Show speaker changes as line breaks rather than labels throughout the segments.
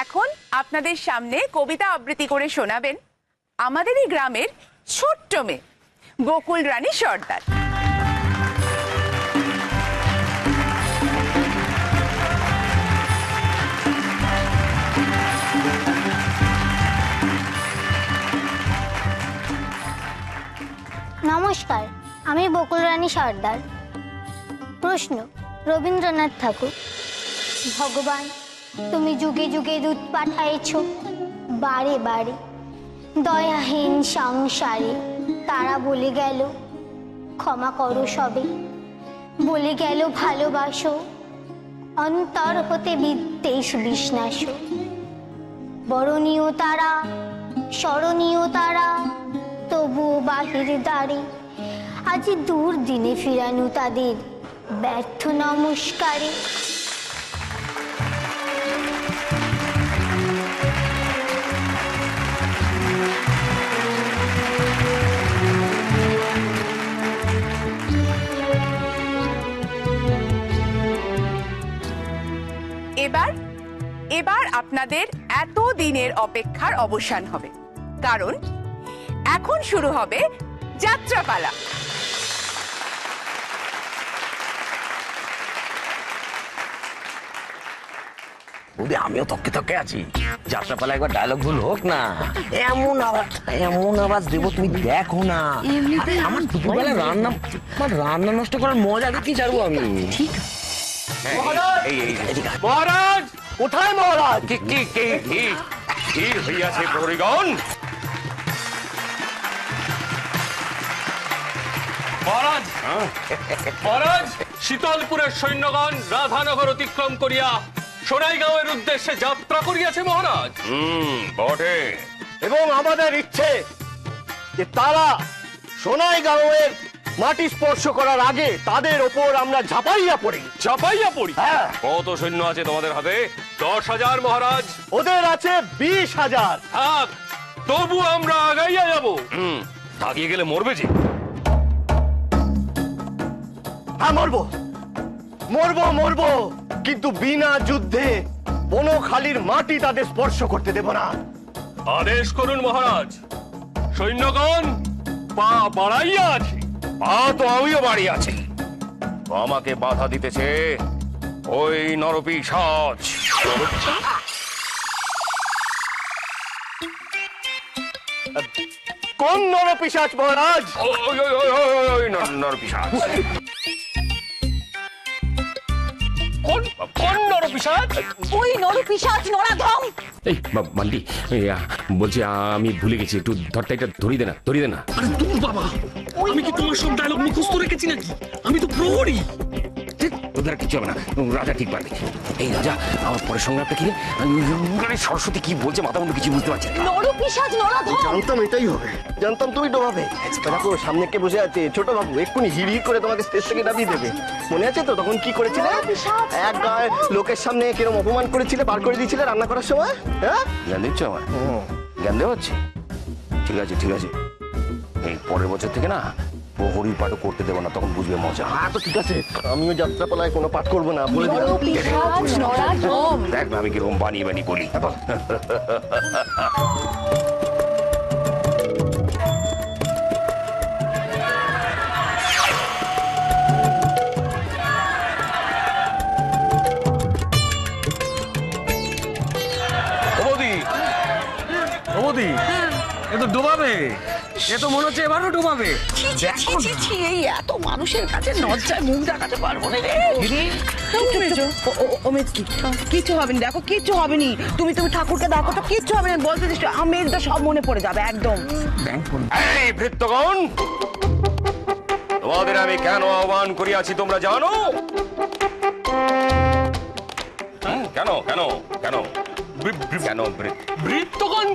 এখন আপনাদের সামনে কবিতা আবৃত্তি করে শোনাবেন আমাদেরই গ্রামের ছোট্ট মেয়ে, গোকুল রানী সর্দার।
নমস্কার, আমি বকুল রানী সর্দার। প্রশ্ন, রবীন্দ্রনাথ ঠাকুর। ভগবান তুমি যুগে যুগে দুধ পাঠাইছ। বারে বারে দয়াহীন সংসারে তারা বলে গেল, ক্ষমা করো সবে। বলে গেল, ভালোবাসো, অন্তর হতে বিদ্বেষ বিষ্ণাস। বরণীয় তারা, স্মরণীয় তারা, তবুও বাহির দ্বারে। আজ দূর দিনে ফিরানো তাদের ব্যর্থ নমস্কারে।
এবার এবার আপনাদের এত দিনের অপেক্ষার অবসান হবে। কারণ এখন শুরু হবে যাত্রাপালা।
বৌদি আমিও তককে তককে আছি। যাত্রাপালা একবার ডায়লগ ভুল হোক না। এমন আওয়াজ এমন আওয়াজ দেবো তুমি দেখো না। আমার দুপুরবেলা রান্না আমার রান্না নষ্ট করার মজা দেখতেই ছাড়বো আমি? ঠিক এই এই
মহারাজ
কোথায় মহারাজ?
কি কি কি কি কি হইয়াছে প্রহরীগণ মহারাজ মহারাজ শীতলপুরের সৈন্যগণ রাধানগর অতিক্রম করিয়া সোনাইগাঁওয়ের উদ্দেশ্যে যাত্রা করিয়াছে মহারাজ।
হুম বটে।
এবং আমাদের ইচ্ছে যে তারা সোনাইগাঁওয়ের মাটি স্পর্শ করার আগে তাদের ওপর আমরা ঝাঁপাইয়া পড়ি।
চাপাইয়া পড়ি?
হ্যাঁ।
কত সৈন্য আছে তোমাদের হাতে? দশ হাজার মহারাজ।
ওদের আছে বিশ হাজার।
থাক তবু আমরা আগাইয়া যাব। হুম। তাকিয়ে গেলে মরবে যে।
হ্যাঁ মরবো। মরবো মরবো। কিন্তু বিনা যুদ্ধে বনখালির মাটি তাদের স্পর্শ করতে দেব না।
আদেশ করুন মহারাজ। সৈন্যগণ পা বাড়াইয়া আছে। পা তো আমিও বাড়ি আছি। আমাকে বাধা দিতেছে। ওই নরপি সাজ।
কোন নরপিসাচ মহারাজ?
ওই ওই ওই ওই ওই ওই নর- নরপি কোন কোন নরপি
ওই নরপিসাচ নরাধম।
এই মান্ডি বলছি আমি ভুলে গেছি একটু ধরটা এটা ধরিয়ে দে না ধরিয়ে দে না।
বাবা! আমি কি তোমার সব ডায়লগ মুখস্থ রেখেছি নাকি? আমি তো প্রহরী।
আর কিছু হবে না। রাজা ঠিক পারবে। এই রাজা আমার পরের সংগ্রামটা কি রে মানে সরস্বতী কি বলছে মাথা মতো কিছু বুঝতে পারছি
জানতাম এটাই হবে। জানতাম তুমি ডোবাবে দেখো সামনে কে বসে আছে ছোট বাবু এক্ষুনি হিড় করে তোমাকে স্টেজ থেকে নামিয়ে দেবে। মনে আছে তো তখন কি করেছিলে? এক গায়ে লোকের সামনে কিরম অপমান করেছিলে বার করে দিয়েছিলে রান্না করার সময়? হ্যাঁ?
জ্ঞান দিচ্ছ আমার জ্ঞান দেওয়া হচ্ছে? ঠিক আছে ঠিক আছে। এই পরের বছর থেকে না প্রহরীর পাঠও করতে দেবো না তখন বুঝবে মজা।
হ্যাঁ তো ঠিক আছে। আমিও যাত্রাপালায় কোনো পাঠ করব না বলে
দেখ না আমি কীরকম বানিয়ে বানিয়ে বলি।
প্রমোদি এ তো ডোবাবে এ তো মনে হচ্ছে এবারও ডোবাবে।
এই এত মানুষের কাছে লজ্জায় মুখ দেখাতে পারব না রে।
কিচ্ছু হবে না দেখো কিচ্ছু হবে নি। তুমি তুমি ঠাকুরকে দেখো তো কিচ্ছু হবে না বলতে দিস আমি সব মনে পড়ে যাবে একদম।
এই ভৃত্যগণ তোমাদের আমি কেন আহ্বান করিয়াছি তোমরা জানো? হুম, কেন কেন কেন? বৃ- বৃ- কেন বৃ-
বৃত্তগণ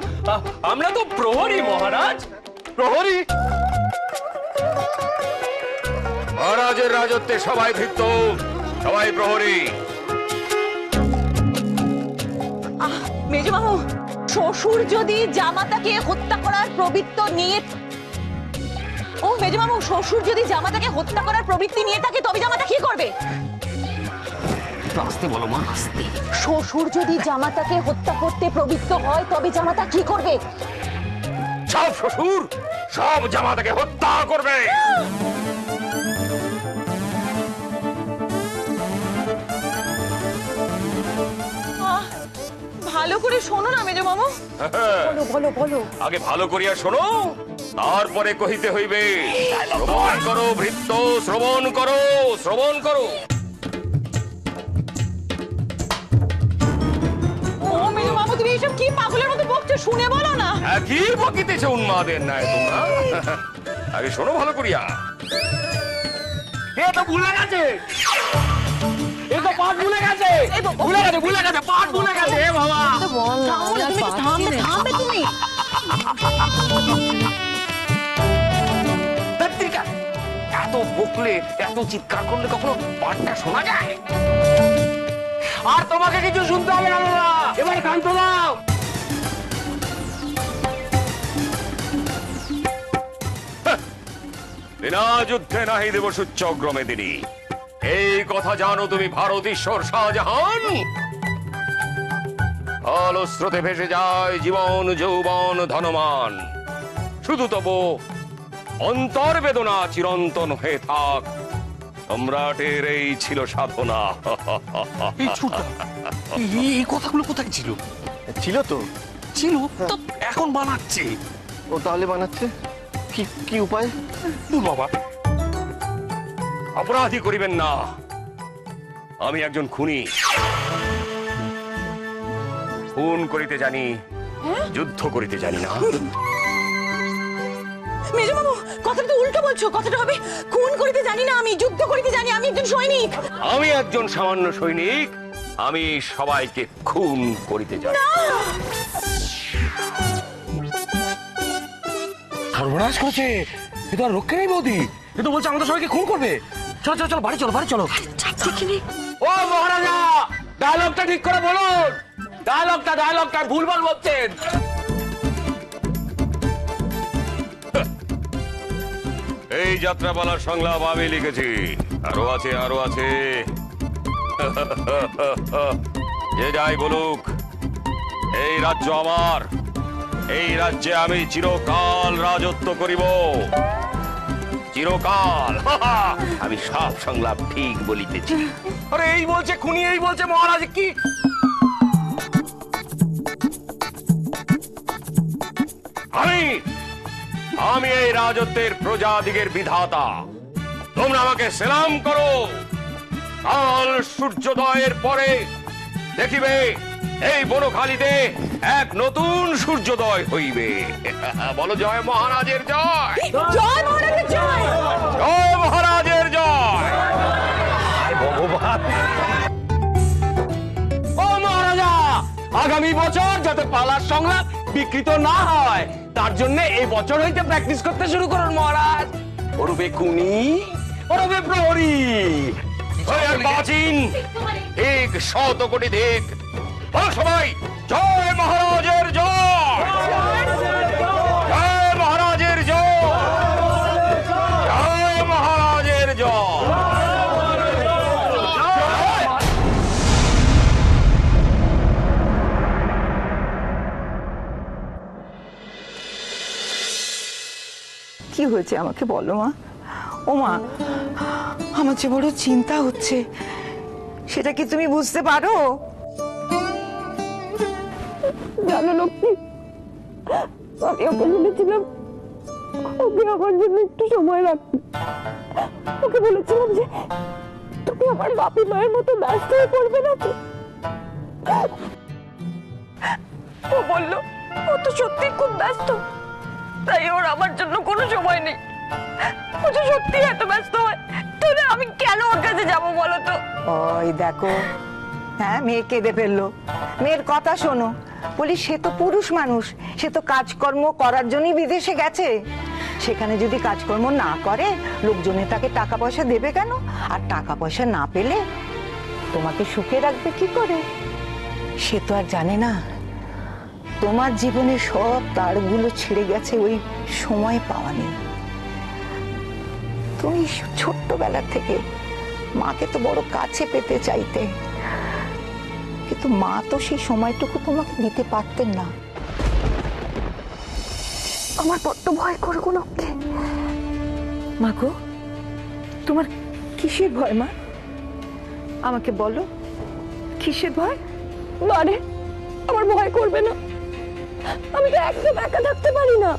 আমরা তো প্রহরী মহারাজ। প্রহরী?
মহারাজের রাজত্বে সবাই ভৃত্য সবাই প্রহরী।
মেজবাবু শ্বশুর যদি জামাতাকে হত্যা করার প্রবৃত্ত নিয়ে ও মেজবাবু শ্বশুর যদি জামাতাকে হত্যা করার প্রবৃত্তি নিয়ে থাকে তবে জামাতা কি করবে?
আসতে বলো মা আসতে।
শ্বশুর যদি জামাতাকে হত্যা করতে প্রবৃত্ত হয় তবে জামাতা কি করবে?
সব শ্বশুর সব জামাতাকে হত্যা করবে।
ভালো করে শোনো না মেজো মামু।
বলো বলো বলো।
আগে ভালো করিয়া শোনো তারপরে কহিতে হইবে শ্রবণ করো ভৃত্য শ্রবণ করো শ্রবণ করো।
ও মামু তুমি এইসব কি পাগলের মতো বকছো? শুনে বলো না।
বকিতেছে উন্মাদের নাই তোমরা? আগে শোনো ভালো করিয়া।
এ তো ভুলে গেছে এ তো পাট ভুলে গেছে। ভুলে গেছে ভুলে গেছে পাট ভুলে গেছে এ বাবা।
তুমি থামবে থামবে তুমি।
এত বকলে এত চিৎকার করলে কখনো পাটটা শোনা যায়? আর তোমাকে কিছু শুনতে হবে না। এবার কান্ত দাও
বিনা যুদ্ধে নাহি দেব সূচ্যগ্রমে এই কথা জানো তুমি ভারত ঈশ্বর শাহজাহান। স্রোতে ভেসে যায় জীবন যৌবন ধনমান। শুধু তবু অন্তর বেদনা চিরন্তন হয়ে থাক। সম্রাটের এই ছিল সাধনা।
এই এই এই কথাগুলো কোথায় ছিল?
ছিল তো।
ছিল? তো এখন বানাচ্ছে।
ও তাহলে বানাচ্ছে? কি কি উপায়?
দূর বাবা।
অপরাধী করিবেন না। আমি একজন খুনি। খুন করিতে জানি যুদ্ধ করিতে জানি না।
মেজো মামু কথাটা তো উল্টো বলছো কথাটা হবে খুন করিতে জানি না আমি যুদ্ধ করিতে জানি আমি একজন সৈনিক।
আমি একজন সামান্য সৈনিক আমি সবাইকে খুন করিতে জানি
সর্বনাশ করেছে। এ তো আর রক্ষে নেই বৌদি। এ তো বলছে আমাদের সবাইকে খুন করবে। চলো চলো চলো বাড়ি চলো বাড়ি চলো। ও মহারাজা ডায়লগটা ঠিক করে বলুন। ডায়লগটা ডায়লগটা ভুলভাল বলছেন।
এই যাত্রাপালার সংলাপ আমি লিখেছি। আরও আছে আরও আছে। যে যাই বলুক এই রাজ্য আমার এই রাজ্যে আমি চিরকাল রাজত্ব করিব। চিরকাল আমি সব সংলাপ ঠিক বলিতেছি।
আরে এই বলছে খুনি এই বলছে মহারাজ কি?
আমি আমি এই রাজত্বের প্রজাদিগের বিধাতা। তোমরা আমাকে সেলাম করো। কাল সূর্যোদয়ের পরে দেখিবে এই বনখালিতে এক নতুন সূর্যোদয় হইবে। বলো জয় মহারাজের জয়।
জয় মহারাজের জয়।
জয় মহারাজের জয়।
ও মহারাজা আগামী বছর যাতে পালার সংলাপ বিকৃত না হয় তার জন্য এই বছর হইতে প্র্যাকটিস করতে শুরু করুন মহারাজ। ওরবে কুনি ওরবে প্রহরী।
জয় প্রাচীন এক শত কোটি দেখ। সবাই জয় মহারাজের
কি হয়েছে? আমাকে বলো, মা। ও মা, আমার যে বড় চিন্তা হচ্ছে, সেটা কি তুমি বুঝতে পারো?
জানো লক্ষ্মী, আমি ওকে বলেছিলাম ওকে আমার জন্য একটু সময় রাখতে ওকে বলেছিলাম যে, তুমি আমার বাপি মায়ের মতো ব্যস্ত হয়ে পড়বে না তো? ও বলল, ও তো সত্যি খুব ব্যস্ত। তাই ওর আমার জন্য কোনো সময় নেই। ও তো সত্যি এত ব্যস্ত হয়, তাহলে আমি কেন ওর কাছে যাব বলো তো?
ওই দেখো হ্যাঁ মেয়ে কেঁদে ফেলল। মেয়ের কথা শোনো, বলি সে তো পুরুষ মানুষ, সে তো কাজকর্ম করার জন্যই বিদেশে গেছে। সেখানে যদি কাজকর্ম না করে, লোকজনে তাকে টাকা পয়সা দেবে কেন? আর টাকা পয়সা না পেলে তোমাকে সুখে রাখবে কি করে? সে তো আর জানে না। তোমার জীবনে সব তারগুলো ছিঁড়ে গেছে ওই সময় পাওয়া নেই। তুমি ছোট্টবেলা থেকে মাকে তো বড় কাছে পেতে চাইতে কিন্তু মা তো সেই সময়টুকু তোমাকে দিতে পারতেন না।
আমার বড্ড ভয় করে গো লক্ষ্মী
মা গো তোমার কিসের ভয় মা? আমাকে বলো কিসের ভয়?
মানে আমার ভয় করবে না। আমি তো একদম একা থাকতে পারি না।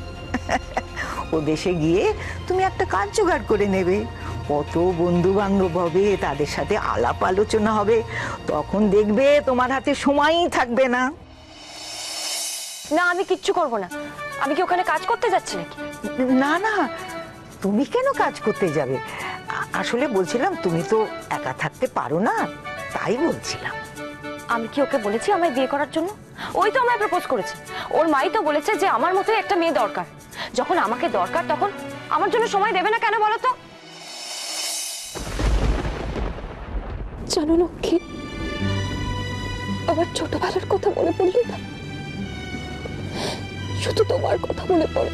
ও দেশে গিয়ে তুমি একটা কাজ জোগাড় করে নেবে। কত বন্ধু বান্ধব হবে তাদের সাথে আলাপ আলোচনা হবে। তখন দেখবে তোমার হাতে সময়ই থাকবে না।
না আমি কিচ্ছু করব না। আমি কি ওখানে কাজ করতে যাচ্ছি নাকি?
না না তুমি কেন কাজ করতে যাবে? আসলে বলছিলাম তুমি তো একা থাকতে পারো না তাই বলছিলাম।
আমি কি ওকে বলেছি আমায় বিয়ে করার জন্য? ওই তো আমায় প্রপোজ করেছে। ওর মাই তো বলেছে যে আমার মতো একটা মেয়ে দরকার। যখন আমাকে দরকার, তখন আমার জন্য সময় দেবে না কেন বলো তো?
জানো লক্ষ্মী, আমার ছোটবেলার কথা মনে পড়লি না শুধু তোমার কথা মনে পড়ে।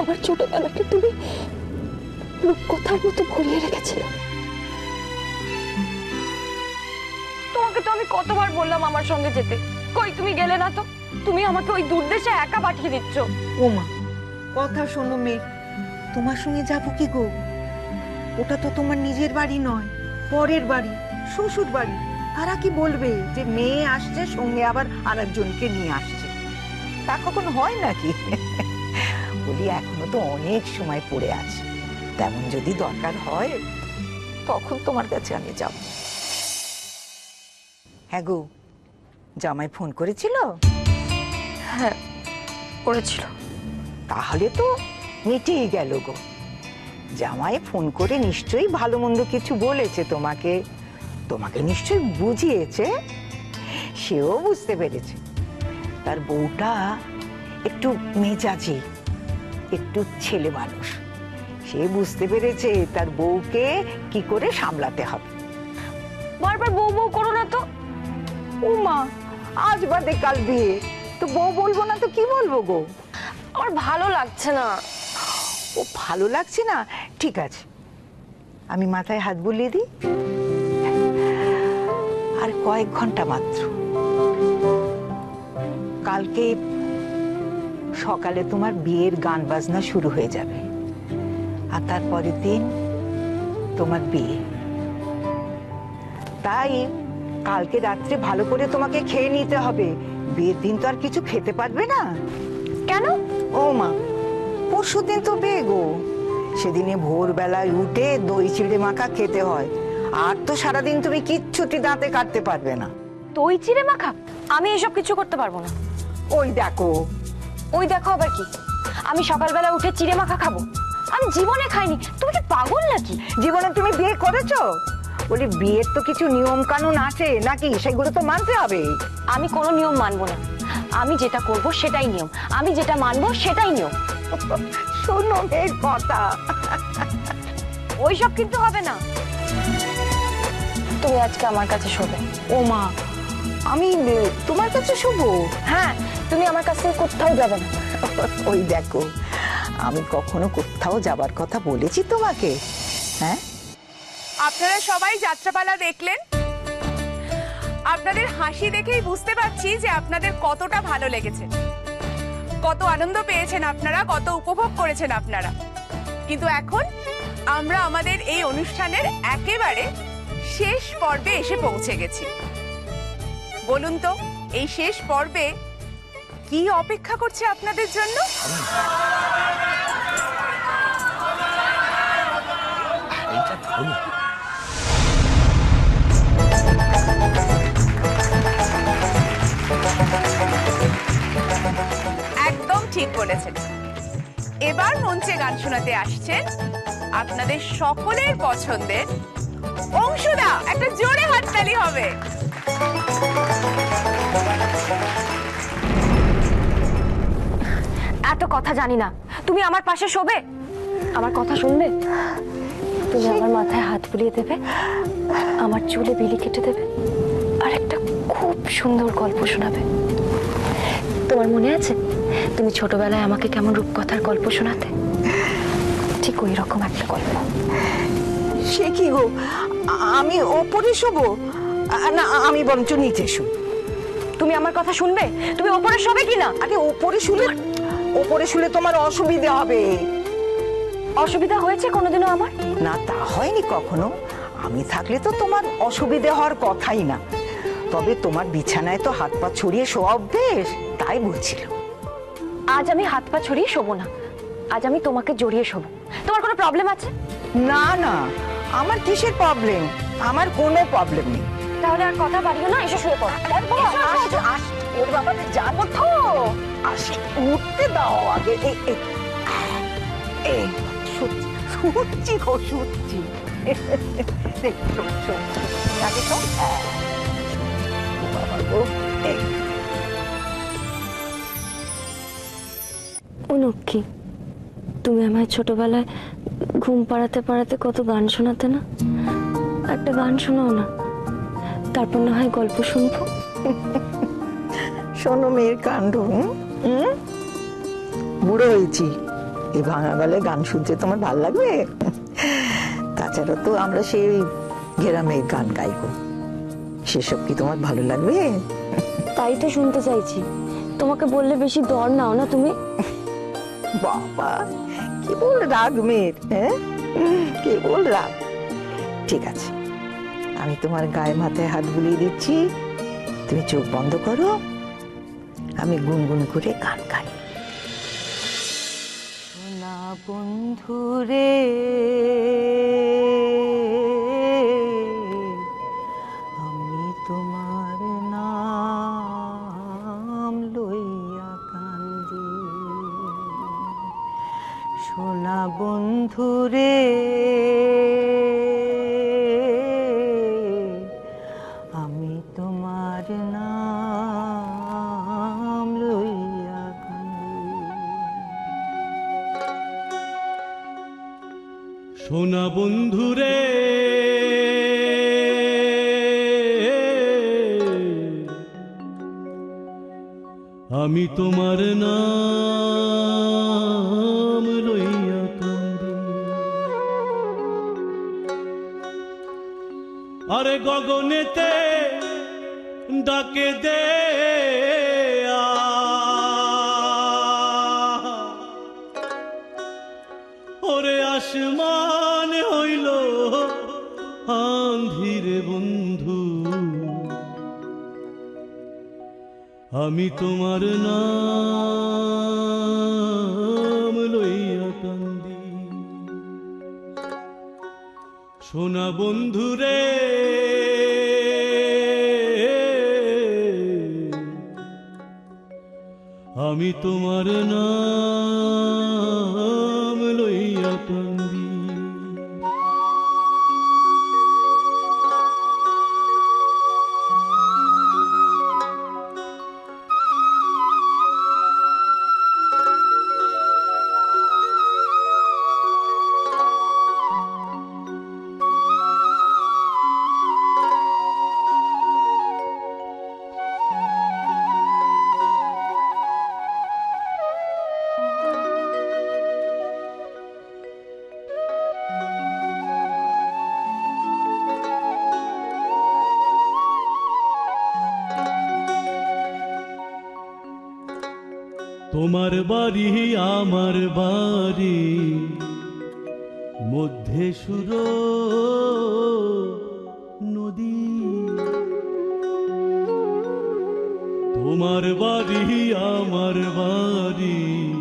আমার ছোটবেলাকে তুমি রূপকথার মতো ভরিয়ে রেখেছিলে।
তোমাকে তো আমি কতবার বললাম আমার সঙ্গে যেতে? কই, তুমি গেলে না তো? তুমি আমাকে ওই দূর দেশে একা পাঠিয়ে দিচ্ছ।
ওমা, কথা শোনো মেয়ে, তোমার সঙ্গে যাব কি গো? ওটা তো তোমার নিজের বাড়ি নয়, পরের বাড়ি, শ্বশুর বাড়ি। তারা কি বলবে যে মেয়ে আসছে, সঙ্গে আবার আরেকজনকে নিয়ে আসছে? তা কখন হয় নাকি? বলি, এখনও তো অনেক সময় পড়ে আছে। তেমন যদি দরকার হয়, তখন তোমার কাছে আমি যাব। হ্যাঁ গো জামাই ফোন করেছিল?
হ্যাঁ করেছিল।
তাহলে তো মিটেই গেল গো। জামাই ফোন করে নিশ্চয়ই ভালো মন্দ কিছু বলেছে তোমাকে। তোমাকে নিশ্চয়ই বুঝিয়েছে। সেও বুঝতে পেরেছে। তার বউটা একটু মেজাজি একটু ছেলে মানুষ। সে বুঝতে পেরেছে তার বউকে কি করে সামলাতে হবে।
বারবার বউ বউ করো না তো।
উমা আজ বাদে কাল বিয়ে। তো বউ বলব না তো কি বলব গো?
আমার ভালো লাগছে না।
ও ভালো লাগছে না? ঠিক আছে। আমি মাথায় হাত বুলিয়ে দিই। আর কয়েক ঘণ্টা মাত্র। কালকে সকালে তোমার বিয়ের গান বাজনা শুরু হয়ে যাবে। আর তারপরের দিন তোমার বিয়ে। তাই কালকে রাত্রে ভালো করে তোমাকে খেয়ে নিতে হবে। বিয়ের দিন তো আর কিছু খেতে পারবে না।
কেন?
ও মা পরশু দিন তো বিয়ে গো। সেদিনে ভোরবেলায় উঠে দই চিড়ে মাখা খেতে হয়। আর তো সারাদিন তুমি কিচ্ছুটি দাঁতে কাটতে পারবে না।
দই চিড়ে মাখা? আমি এসব কিছু করতে পারব না।
ওই দেখো।
ওই দেখো আবার কি? আমি সকালবেলা উঠে চিড়ে মাখা খাব। আমি জীবনে খাইনি। তুমি কি পাগল নাকি?
জীবনে তুমি বিয়ে করেছ? বলি বিয়ের তো কিছু নিয়ম কানুন আছে নাকি? সেগুলো তো মানতে হবে।
আমি কোনো নিয়ম মানবো না। আমি যেটা করব সেটাই নিয়ম। আমি যেটা মানবো সেটাই নিয়ম।
শোনো মেয়ের কথা।
ওইসব কিন্তু হবে না। তুমি আজকে আমার কাছে শোবে।
ও মা আমি তোমার কাছে শুভ
হ্যাঁ তুমি আমার কাছ থেকে কোথাও যাবে না।
ওই দেখো আমি কখনো কোথাও যাবার কথা বলেছি তোমাকে। হ্যাঁ?
আপনারা সবাই যাত্রাপালা দেখলেন? আপনাদের হাসি দেখেই বুঝতে পারছি যে আপনাদের কতটা ভালো লেগেছে। কত আনন্দ পেয়েছেন আপনারা, কত উপভোগ করেছেন আপনারা। কিন্তু এখন আমরা আমাদের এই অনুষ্ঠানের একেবারে শেষ পর্বে এসে পৌঁছে গেছি। বলুন তো, এই শেষ পর্বে কি অপেক্ষা করছে আপনাদের জন্য? একদম ঠিক বলেছেন। এবার মঞ্চে গান শোনাতে আসছেন আপনাদের সকলের পছন্দের অংশুদা। একটা জোরে হাততালি হবে।
এত কথা জানি না। তুমি আমার পাশে শোবে? আমার কথা শুনবে? তুমি আমার মাথায় হাত বুলিয়ে দেবে? আমার চুলে বিলি কেটে দেবে আর একটা খুব সুন্দর গল্প শোনাবে। তোমার মনে আছে? তুমি ছোটবেলায় আমাকে কেমন রূপকথার গল্প শোনাতে? ঠিক ওই রকম একটা গল্প।
সে কি গো? আমি ওপরে শোবো? না আমি বরঞ্চ নিচে শুই
তুমি আমার কথা শুনবে? তুমি ওপরে শোবে কি না
আরে ওপরে শুলে ওপরে শুলে তোমার অসুবিধা হবে।
অসুবিধা হয়েছে কোনোদিনও আমার?
না তা হয়নি কখনো। আমি থাকলে তো তোমার অসুবিধে হওয়ার কথাই না। তবে তোমার বিছানায় তো হাত পা ছড়িয়ে শোয়া অভ্যেস তাই বলছিলাম
আজ আমি হাত পা ছড়িয়ে শোবো না। আজ আমি তোমাকে জড়িয়ে শোবো। তোমার কোনো প্রবলেম আছে?
না না আমার কিসের প্রবলেম আমার কোনো প্রবলেম নেই।
তাহলে আর কথা বাড়িও না এসে শুয়ে পড়ো।
ওর বাবা যাব তো। আসি উঠতে দাও আগে। এই এই এই সত্যি সত্যি গো সত্যি
লক্ষ্মী তুমি আমায় ছোটবেলায় ঘুম পাড়াতে পাড়াতে কত গান শোনাতে না? একটা গান শোনাও না, তারপর না হয় গল্প শুনব।
শোনো মেয়ের কাণ্ড? বুড়ো হয়েছি এই ভাঙা গলে গান শুনতে তোমার ভালো লাগবে? তাছাড়া তো আমরা সেই গ্রামের গান গাইবো। সেসব কি তোমার ভালো লাগবে?
তাই তো শুনতে চাইছি। তোমাকে বললে বেশি দর নাও না তুমি?
বাবা কেবল রাগ মেয়ের হ্যাঁ? কেবল রাগ। ঠিক আছে আমি তোমার গায়ে মাথায় হাত বুলিয়ে দিচ্ছি। তুমি চোখ বন্ধ করো। আমি গুনগুন করে গান গাই। সোনা বন্ধু বন্ধু রে আমি তোমার নাম লইয়া
সোনা বন্ধুরে আমি তোমার নাম ডাকে দে ওরে আসমান হইল আন্ধিরে বন্ধু। আমি তোমার নাম লইয়া কান্দি। সোনা বন্ধু আমি তোমার নাম। বাড়ি, আমার বাড়ি। মধ্যে সুর নদী। তোমার বাড়ি, আমার বাড়ি।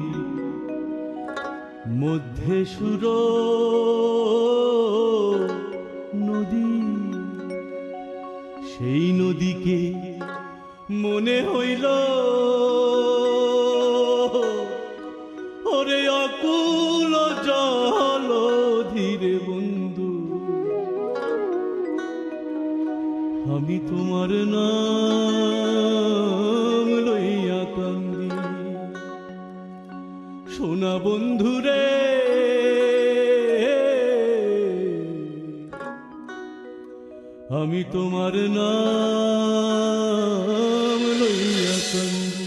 মধ্যে সুর নদী। সেই নদীকে মনে হইল আমি তোমার নাম লইয়া কান্দি সোনা বন্ধুরে আমি তোমার নাম লইয়া কান্দি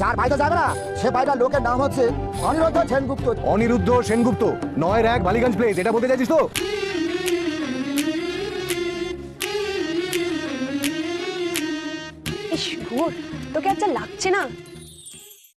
যার বাইরে যাবে না সে বাইরের লোকের নাম হচ্ছে অনিরুদ্ধ সেনগুপ্ত।
অনিরুদ্ধ সেনগুপ্ত নয়ের এক বালিগঞ্জ প্লেস এটা বলতে চাইছিস তো?
তোকে যা লাগছে না।